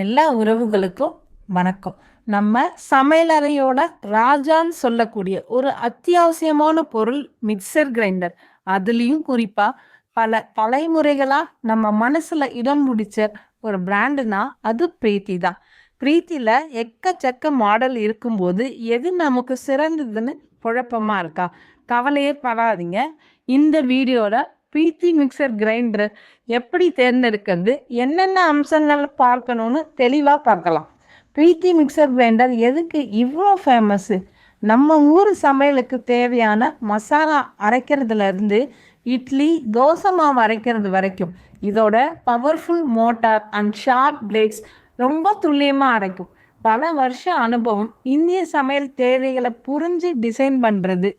எல்லா உறவுகளுக்கும் வணக்கம். நம்ம சமையலறையோட ராஜான்னு சொல்லக்கூடிய ஒரு அத்தியாவசியமான பொருள் மிக்சர் கிரைண்டர். அதுலேயும் குறிப்பாக பல தலைமுறைகளாக நம்ம மனசில் இடம் முடிச்ச ஒரு பிராண்டுனா அது பிரீத்தி தான். பிரீத்தியில் எக்கச்சக்க மாடல் இருக்கும்போது எது நமக்கு சிறந்ததுன்னு குழப்பமாக இருக்கா? கவலையே படாதீங்க. இந்த வீடியோவில் பீத்தி மிக்சர் கிரைண்டர் எப்படி தேர்ந்தெடுக்கிறது? என்னென்ன அம்சங்கள் பார்க்கணும்னு தெளிவாக பார்க்கலாம். பீத்தி மிக்சர் கிரைண்டர் எதுக்கு இவ்வளோ ஃபேமஸ்ஸு நம்ம ஊர் சமையலுக்கு தேவையான மசாலா அரைக்கிறதுலேருந்து இட்லி தோசை மாவு அரைக்கிறது வரைக்கும் இதோட powerful motor and sharp blades ரொம்ப துல்லியமாக அரைக்கும். பல வருஷ அனுபவம் இந்திய சமையல் தேவைகளை புரிஞ்சு டிசைன் பண்ணுறது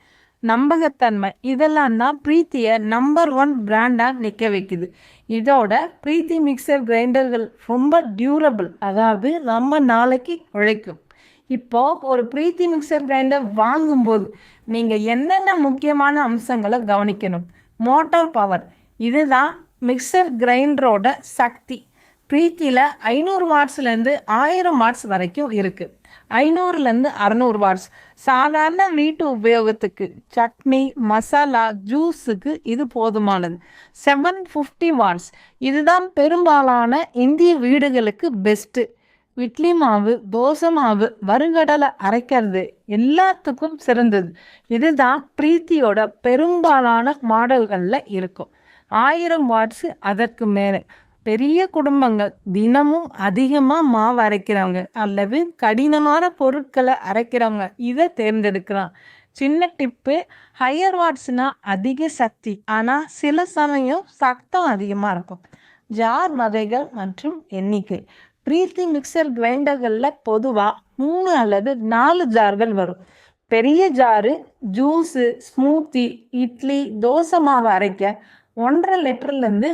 நம்பகத்தன்மை. இதெல்லாம் தான் பிரீத்தியை நம்பர் ஒன் பிராண்டாக நிற்க வைக்குது. இதோட பிரீத்தி மிக்சர் கிரைண்டர்கள் ரொம்ப டியூரபிள் அதாவது ரொம்ப நாளைக்கு உழைக்கும். இப்போது ஒரு பிரீத்தி மிக்சர் கிரைண்டர் வாங்கும்போது நீங்கள் என்னென்ன முக்கியமான அம்சங்களை கவனிக்கணும்? மோட்டார் பவர் இதுதான் மிக்சர் கிரைண்டரோட சக்தி. பிரீத்தியில் ஐநூறு வாட்ஸ்லேருந்து ஆயிரம் வாட்ஸ் வரைக்கும் இருக்குது ஐநூறுலேருந்து அறநூறு வாட்ஸ். சாதாரண வீட்டு உபயோகத்துக்கு சட்னி மசாலா ஜூஸுக்கு இது போதுமானது. Seven fifty watts. இதுதான் பெரும்பாலான இந்திய வீடுகளுக்கு பெஸ்ட்டு. இட்லி மாவு தோசை மாவு வருங்கடலை அரைக்கிறது எல்லாத்துக்கும் சிறந்தது. இதுதான் பிரீத்தியோட பெரும்பாலான மாடல்களில் இருக்கும். ஆயிரம் வாட்ஸு அதற்கு மேலே. பெரிய குடும்பங்கள் தினமும் அதிகமாக மாவு அரைக்கிறவங்க அல்லது கடினமான பொருட்களை அரைக்கிறவங்க இதை தேர்ந்தெடுக்கலாம். சின்ன டிப்பு ஹையர் வாட்ஸ்னால் அதிக சக்தி. ஆனால் சில சமயம் சத்தம் அதிகமாக இருக்கும். ஜார் வகைகள் மற்றும் எண்ணிக்கை. பிரீத்தி மிக்சர் கிரைண்டர்களில் பொதுவாக மூணு அல்லது நாலு ஜார்கள் வரும். பெரிய jar juice smoothie idli dosa மாவு அரைக்க ஒன்றரை லிட்டர்லேருந்து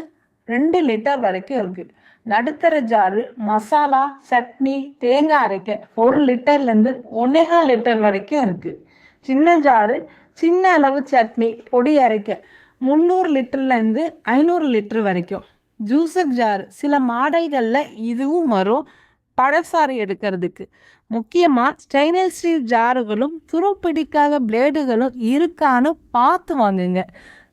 ரெண்டு லிட்டர் வரைக்கும் இருக்குது நடுத்தர ஜாரு மசாலா சட்னி தேங்காய் அரைக்க ஒரு லிட்டர்லேருந்து ஒன்னேகால் லிட்டர் வரைக்கும் இருக்குது சின்ன ஜாரு சின்ன அளவு சட்னி பொடி அரைக்க முந்நூறு லிட்டர்லேருந்து ஐநூறு லிட்டர் வரைக்கும். ஜூஸர் ஜார் சில மாடைகளில் இதுவும் வரும். பழசாறு எடுக்கிறதுக்கு. முக்கியமாக ஸ்டெயின்லெஸ் ஸ்டீல் ஜாருகளும் துருப்பிடிக்காத பிளேடுகளும் இருக்கான்னு பார்த்து வாங்குங்க.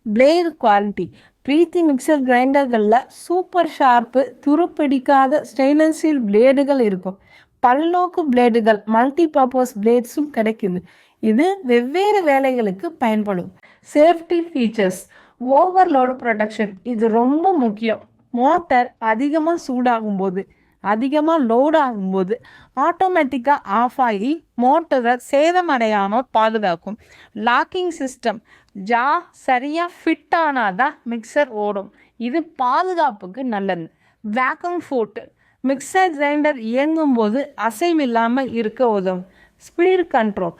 பிளேடு குவாலிட்டி பிரீத்தி மிக்சர் கிரைண்டர்களில் சூப்பர் ஷார்ப்பு துருப்பிடிக்காத ஸ்டெயின்லெஸ் ஸ்டீல் பிளேடுகள் இருக்கும். பல்நோக்கு பிளேடுகள் மல்டி பர்பஸ் பிளேட்ஸும் கிடைக்குது. இது வெவ்வேறு வேலைகளுக்கு பயன்படும். சேஃப்டி ஃபீச்சர்ஸ் ஓவர்லோடு ப்ரொடக்ஷன் இது ரொம்ப முக்கியம். மோட்டார் அதிகமாக சூடாகும் போது அதிகமாக லோட் ஆகும்போது ஆட்டோமேட்டிக்காக ஆஃப் ஆகி மோட்டரை சேதமடையாமல் பாதுகாக்கும். லாக்கிங் சிஸ்டம் ஜா சரியாக ஃபிட் ஆனால் தான் மிக்சர் ஓடும். இது பாதுகாப்புக்கு நல்லது. வேக்கம் ஃபோட்டு மிக்சர் கிரைண்டர் இயங்கும்போது அசைவில்லாமல் இருக்க உதவும். ஸ்பீட் கண்ட்ரோல்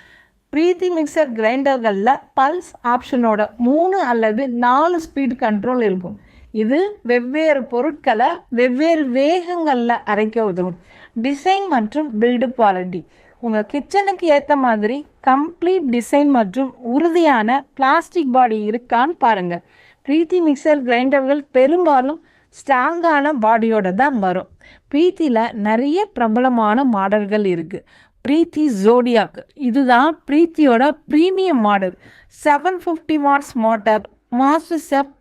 பிரீத்தி மிக்சர் கிரைண்டர்களில் பல்ஸ் ஆப்ஷனோட மூணு அல்லது நாலு ஸ்பீட் கண்ட்ரோல் இருக்கும். இது வெவ்வேறு பொருட்களை வெவ்வேறு வேகங்களில் அரைக்க உதவும். டிசைன் மற்றும் பில்டு குவாலிட்டி உங்கள் கிச்சனுக்கு ஏற்ற மாதிரி கம்ப்ளீட் டிசைன் மற்றும் உறுதியான பிளாஸ்டிக் பாடி இருக்கான்னு பாருங்கள் பிரீத்தி மிக்சர் கிரைண்டர்கள் பெரும்பாலும் ஸ்ட்ராங்கான பாடியோட தான் வரும். பிரீத்தியில் நிறைய பிரபலமான மாடல்கள் இருக்குது பிரீத்தி ஜோடியாக் இதுதான் பிரீத்தியோட premium model seven fifty watts motor master chef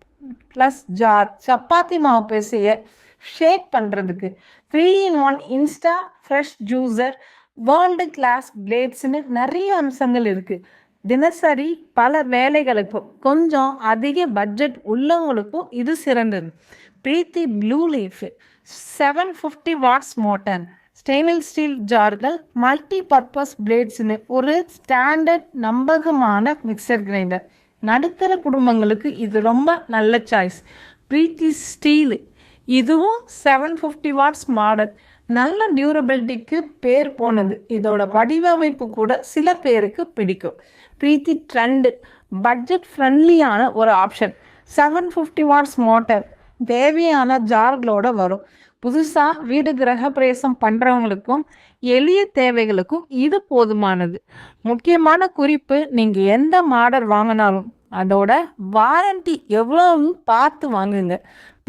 plus jar chapati மாவு பேசிய ஷேக் பண்ணுறதுக்கு three in one insta fresh juicer world class பிளேட்ஸ்னு நிறைய அம்சங்கள் இருக்குது தினசரி பல வேலைகளுக்கும் கொஞ்சம் அதிக பட்ஜெட் உள்ளவங்களுக்கும் இது சிறந்தது. Preethi blue leaf seven fifty watts motor stainless steel ஜார்கள் multi purpose பிளேட்ஸ்னு ஒரு ஸ்டாண்டர்ட் நம்பகமான மிக்சர் கிரைண்டர் நடுத்தர குடும்பங்களுக்கு இது ரொம்ப நல்ல சாய்ஸ் பிரீத்தி ஸ்டீலு இதுவும் செவன் ஃபிஃப்டி வாட்ஸ் மாடல் நல்ல டியூரபிலிட்டிக்கு பேர் போனது. இதோட வடிவமைப்பு கூட சில பேருக்கு பிடிக்கும். பிரீத்தி ட்ரெண்டு பட்ஜெட் ஃப்ரெண்ட்லியான ஒரு option seven fifty watts motor தேவையான ஜார்களோட வரும். புதுசாக வீடு கிரகப்பிரவேசம் பண்ணுறவங்களுக்கும் எளிய தேவைகளுக்கும் இது போதுமானது. முக்கியமான குறிப்பு நீங்கள் எந்த மாடல் வாங்கினாலும் அதோட வாரண்டி எவ்வளோன்னு பார்த்து வாங்குங்க.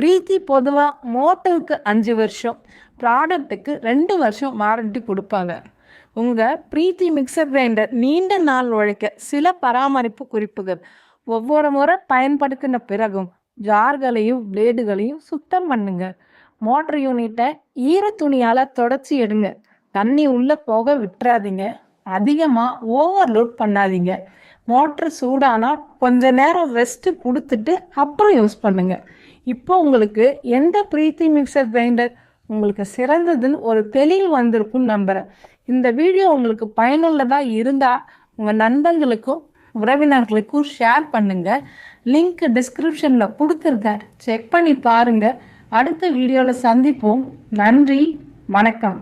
பிரீத்தி பொதுவாக மோட்டருக்கு அஞ்சு வருஷம் ப்ராடக்ட்டுக்கு ரெண்டு வருஷம் வாரண்டி கொடுப்பாங்க. உங்கள் பிரீத்தி மிக்சர் கிரைண்டர் நீண்ட நாள் உழைக்க சில பராமரிப்பு குறிப்புகள். ஒவ்வொரு முறை பயன்படுத்தின பிறகும் ஜார்களையும் பிளேடுகளையும் சுத்தம் பண்ணுங்க. மோட்டர் யூனிட்டை ஈர துணியால் தொடச்சி எடுங்க. தண்ணி உள்ளே போக விட்டுறாதீங்க. அதிகமாக ஓவர்லோட் பண்ணாதீங்க. மோட்ரு சூடானா கொஞ்ச நேரம் ரெஸ்ட்டு கொடுத்துட்டு அப்புறம் யூஸ் பண்ணுங்க. இப்போ உங்களுக்கு எந்த பிரீத்தி மிக்சர் கிரைண்டர் உங்களுக்கு சிறந்ததுன்னு ஒரு தெளிவு வந்திருக்கும்னு நம்புகிறேன் இந்த வீடியோ உங்களுக்கு பயனுள்ளதாக இருந்தால் உங்கள் நண்பர்களுக்கும் உறவினர்களுக்கும் ஷேர் பண்ணுங்கள் லிங்க் டிஸ்கிரிப்ஷனில் கொடுத்துருக்கேன் செக் பண்ணி பாருங்கள் அடுத்த வீடியோவில் சந்திப்போம். நன்றி. வணக்கம்.